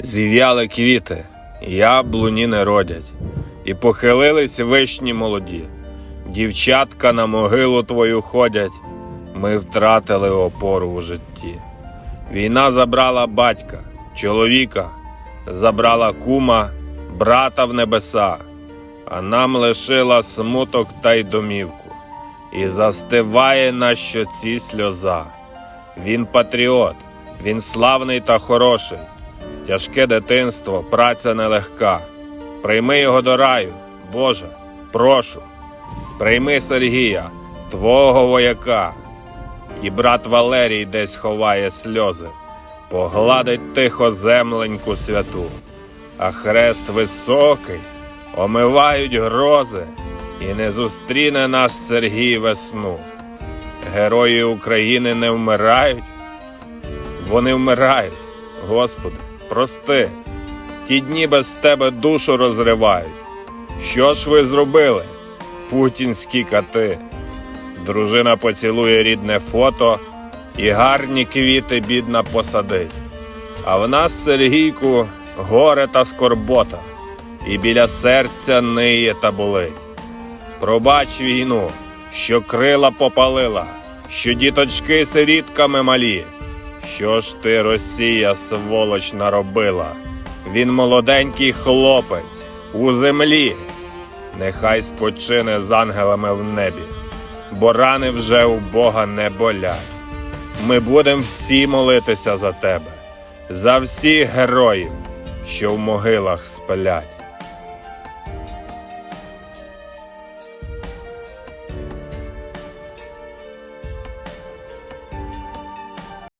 Зів'яли квіти, яблуні не родять, і похилились вишні молоді. Дівчатка на могилу твою ходять, ми втратили опору у житті. Війна забрала батька, чоловіка, забрала кума, брата в небеса, а нам лишила смуток та й домівку, і застиває на щоці сльоза. Він патріот, він славний та хороший. Тяжке дитинство, праця нелегка. Прийми його до раю, Боже, прошу. Прийми Сергія, твого вояка. І брат Валерій десь ховає сльози, погладить тихо земленьку святу, а хрест високий, омивають грози, і не зустріне нас Сергій весну. Герої України не вмирають, вони вмирають, Господи, прости, ті дні без тебе душу розривають. Що ж ви зробили, путінські кати? Дружина поцілує рідне фото і гарні квіти бідна посадить. А в нас, Сергійку, горе та скорбота, і біля серця ниє та болить. Пробач війну, що крила попалила, що діточки сирітками малі. Що ж ти, Росія, сволоч, наробила? Він молоденький хлопець у землі. Нехай спочине з ангелами в небі, бо рани вже у Бога не болять. Ми будемо всі молитися за тебе, за всіх героїв, що в могилах спалять.